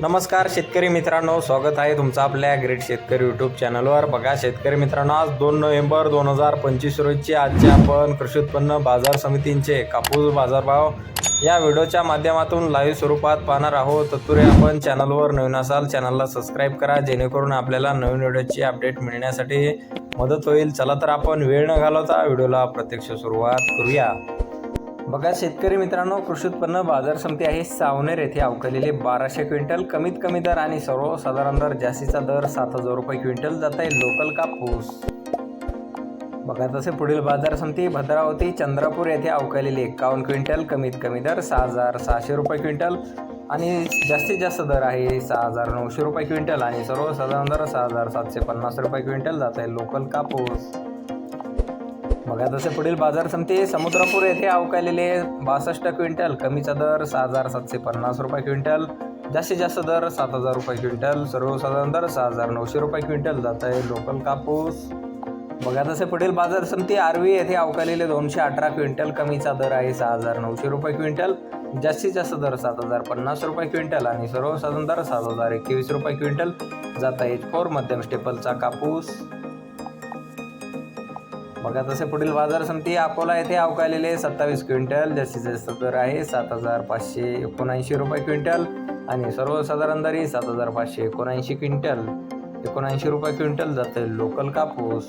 नमस्कार शेतकरी मित्रांनो. स्वागत आहे तुमचं आपल्या ग्रेट शेतकरी यूट्यूब चॅनलवर बघा शेतकरी मित्रांनो आज दोन नोव्हेंबर दोन हजार पंचवीस रोजची आजचे आपण कृषी उत्पन्न बाजार समितींचे कापूस बाजारभाव या व्हिडिओच्या माध्यमातून लाईव्ह स्वरूपात पाहणार आहोत. तत्पुरे आपण चॅनलवर नवीन असाल चॅनलला सबस्क्राईब करा जेणेकरून आपल्याला नवीन व्हिडिओची अपडेट मिळण्यासाठी मदत होईल. चला तर आपण वेळ न घालवता व्हिडिओला प्रत्यक्ष सुरुवात करूया. बघा शेतकरी मित्रांनो कृषी उत्पन्न बाजार समिती आहे. सावनेर येथे अवकलेले बाराशे क्विंटल कमीत कमी दर आणि सर्वसाधारण दर जास्तीचा दर सात हजार रुपये क्विंटल जात आहे. लोकल कापूस. बघा तसे पुढील बाजार समिती भद्रावती चंद्रपूर येथे अवकालेले एकावन्न क्विंटल कमीत कमी दर सहा हजार सहाशे रुपये क्विंटल आणि जास्तीत जास्त दर आहे सहा हजार नऊशे रुपये क्विंटल आणि सर्वसाधारण दर सहा हजार सातशे पन्नास रुपये क्विंटल जात आहे. लोकल कापूस. बघा जसे पुढील बाजार समिती समुद्रपूर येथे अवकालेले बासष्ट क्विंटल कमीचा दर सहा हजार सातशे पन्नास रुपये क्विंटल जास्तीत जास्त दर सात हजार रुपये क्विंटल सर्वसाधारण दर सहा हजार नऊशे रुपये क्विंटल जात आहे लोकल कापूस. बघा तसे पुढील बाजार समिती आरवी येथे अवकालेले दोनशे अठरा क्विंटल कमीचा दर आहे सहा हजार नऊशे रुपये क्विंटल जास्तीत जास्त दर सात हजार पन्नास रुपये क्विंटल आणि सर्वसाधारण दर सात हजार एकवीस रुपये क्विंटल जात आहे फोर मध्यम स्टेपलचा कापूस. बघा तसे पुढील बाजार समिती अकोला येथे अवकालेले सत्तावीस क्विंटल जास्तीत जास्त दर आहे सात हजार पाचशे एकोणऐंशी रुपये क्विंटल आणि सर्वसाधारण दरी सात हजार पाचशे एकोणऐंशी क्विंटल. एकोणऐंशी रुपये क्विंटल जाते लोकल कापूस.